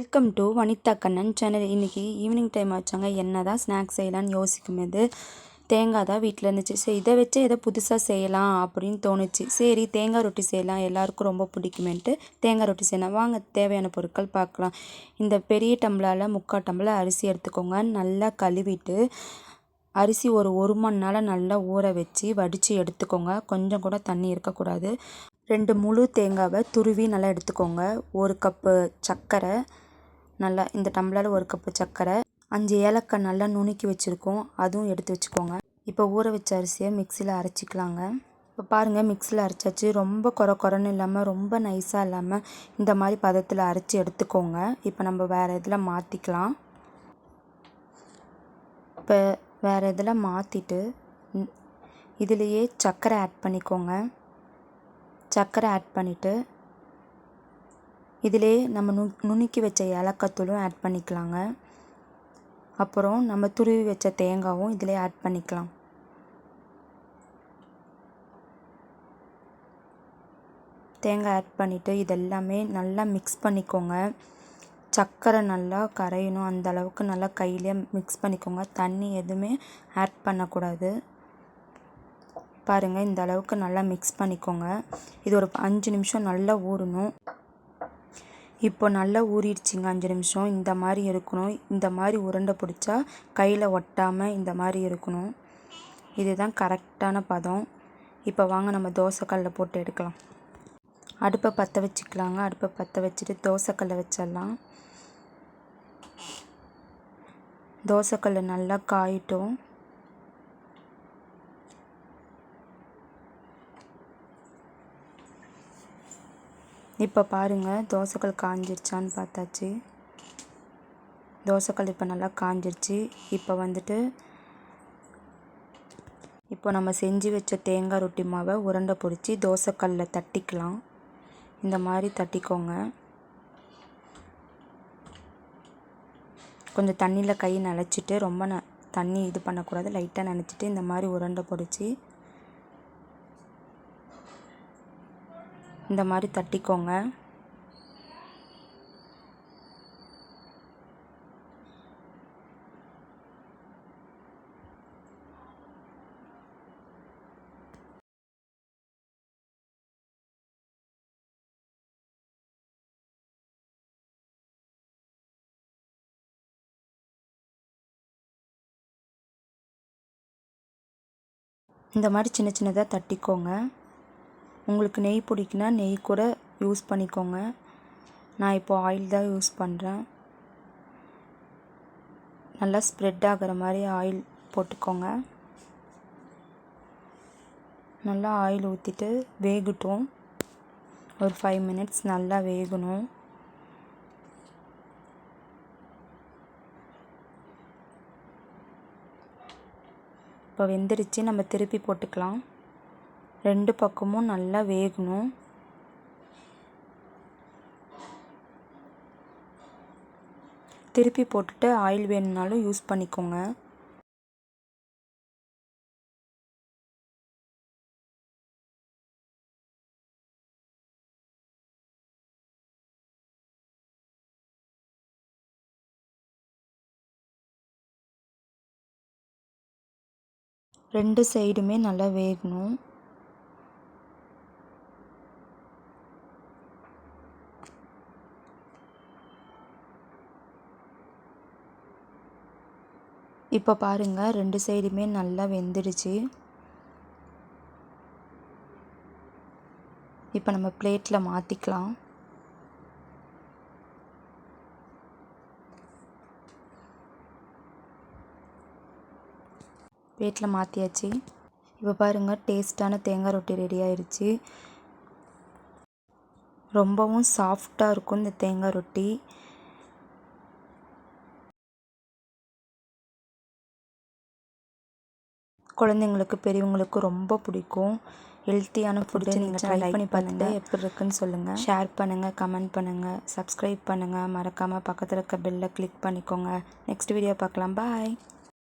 Welcome to Vanitha Kannan channel. இன்றைக்கி evening time ஆச்சாங்க. என்ன தான் ஸ்நாக்ஸ் செய்யலாம்னு யோசிக்கும் போது தேங்காய் தான் வீட்டில் இருந்துச்சு. சரி இதை வச்சு எதை புதுசாக செய்யலாம் அப்படின்னு தோணுச்சு. சரி தேங்காய் ரொட்டி செய்யலாம். எல்லாருக்கும் ரொம்ப பிடிக்குமேன்ட்டு தேங்காய் ரொட்டி செய்யலாம். வாங்க தேவையான பொருட்கள் பார்க்கலாம். இந்த பெரிய டம்ளரில் முக்கால் டம்ளர் அரிசி எடுத்துக்கோங்க. நல்லா கழுவிட்டு அரிசி ஒரு ஒரு மணி நேரம் நல்லா ஊற வச்சு வடித்து எடுத்துக்கோங்க. கொஞ்சம் கூட தண்ணி இருக்கக்கூடாது. ரெண்டு முழு தேங்காவை துருவி நல்லா எடுத்துக்கோங்க. ஒரு கப்பு சர்க்கரை நல்லா இந்த டம்ளரில் ஒரு கப்பு சர்க்கரை அஞ்சு ஏலக்காய் நல்லா நுணுக்கி வச்சுருக்கோம். அதுவும் எடுத்து வச்சுக்கோங்க. இப்போ ஊற வச்ச அரிசியை மிக்சியில் அரைச்சிக்கலாங்க. இப்போ பாருங்கள் மிக்சியில் அரைச்சாச்சு. ரொம்ப குறை குறைன்னு இல்லாமல் ரொம்ப நைஸாக இல்லாமல் இந்த மாதிரி பதத்தில் அரைச்சி எடுத்துக்கோங்க. இப்போ நம்ம வேறு இதில் மாற்றிக்கலாம் இப்போ வேறு இதில் மாற்றிட்டு இதுலேயே சர்க்கரை ஆட் பண்ணிக்கோங்க. சர்க்கரை ஆட் பண்ணிவிட்டு இதிலே நம்ம நு நுணுக்கி வச்ச ஏலக்காத்தூளும் ஆட் பண்ணிக்கலாங்க. அப்புறம் நம்ம துருவி வச்ச தேங்காயும் இதிலே ஆட் பண்ணிக்கலாம். தேங்காய் ஆட் பண்ணிவிட்டு இதெல்லாமே நல்லா மிக்ஸ் பண்ணிக்கோங்க. சர்க்கரை நல்லா கரையணும். அந்த அளவுக்கு நல்லா கையிலே மிக்ஸ் பண்ணிக்கோங்க. தண்ணி எதுவுமே ஆட் பண்ணக்கூடாது. பாருங்கள் இந்த அளவுக்கு நல்லா மிக்ஸ் பண்ணிக்கோங்க. இது ஒரு அஞ்சு நிமிஷம் நல்லா ஊறணும். இப்போ நல்லா ஊறிடுச்சிங்க அஞ்சு நிமிஷம். இந்த மாதிரி இருக்கணும். இந்த மாதிரி உருண்டை பிடிச்சா கையில் ஒட்டாமல் இந்த மாதிரி இருக்கணும். இதுதான் கரெக்டான பதம். இப்போ வாங்க நம்ம தோசைக்கல்லில் போட்டு எடுக்கலாம். அடுப்பை பற்ற வச்சுக்கலாங்க. அடுப்பை பற்ற வச்சுட்டு தோசைக்கல்லை வச்சிடலாம். தோசைக்கல் நல்லா காயிட்டும். இப்போ பாருங்கள் தோசைக்கல் காஞ்சிருச்சான்னு பார்த்தாச்சு. தோசைக்கல் இப்போ நல்லா காஞ்சிருச்சு. இப்போ வந்துட்டு இப்போ நம்ம செஞ்சு வச்ச தேங்காய் ரொட்டி மாவை உருண்டை பிடிச்சி தோசைக்கல்லில் தட்டிக்கலாம். இந்த மாதிரி தட்டிக்கோங்க. கொஞ்சம் தண்ணியில் கை நனைச்சிட்டு ரொம்ப ந தண்ணி இது பண்ணக்கூடாது. லைட்டாக நினச்சிட்டு இந்த மாதிரி உருண்டை பிடிச்சி இந்த மாதிரி தட்டிக்கோங்க. இந்த மாதிரி சின்ன சின்னதாக தட்டிக்கோங்க. உங்களுக்கு நெய் பிடிக்குன்னா நெய் கூட யூஸ் பண்ணிக்கோங்க. நான் இப்போது ஆயில் தான் யூஸ் பண்ணுறேன் நல்லா ஸ்ப்ரெட் ஆகிற மாதிரி ஆயில் போட்டுக்கோங்க. நல்லா ஆயில் ஊற்றிட்டு வேகட்டும். ஒரு ஃபைவ் மினிட்ஸ் நல்லா வேகணும். இப்போ வெந்துருச்சு நம்ம திருப்பி போட்டுக்கலாம். ரெண்டு பக்கமும் நல்லா வேகணும். திருப்பி போட்டுட்டு ஆயில் வேணும்னாலும் யூஸ் பண்ணிக்கோங்க. ரெண்டு சைடுமே நல்லா வேகணும். இப்போ பாருங்கள் ரெண்டு சைடுமே நல்லா வெந்துடுச்சு. இப்போ நம்ம பிளேட்டில் மாற்றிக்கலாம் பிளேட்டில் மாற்றியாச்சு இப்போ பாருங்கள் டேஸ்ட்டான தேங்காய் ரொட்டி ரெடி ஆயிடுச்சு ரொம்பவும் சாஃப்டாக இருக்கும் இந்த தேங்காய் ரொட்டி. குழந்தைங்களுக்கு பெரியவங்களுக்கு ரொம்ப பிடிக்கும். ஹெல்த்தியான ஃபுட்டு நீங்கள் ட்ரை பண்ணி பார்த்துட்டு எப்படி இருக்குன்னு சொல்லுங்கள் ஷேர் பண்ணுங்கள் கமெண்ட் பண்ணுங்கள் சப்ஸ்கிரைப் பண்ணுங்கள் மறக்காமல் பக்கத்தில் இருக்க பெல்லை கிளிக் பண்ணிக்கோங்க. நெக்ஸ்ட் வீடியோ பார்க்கலாம். பாய்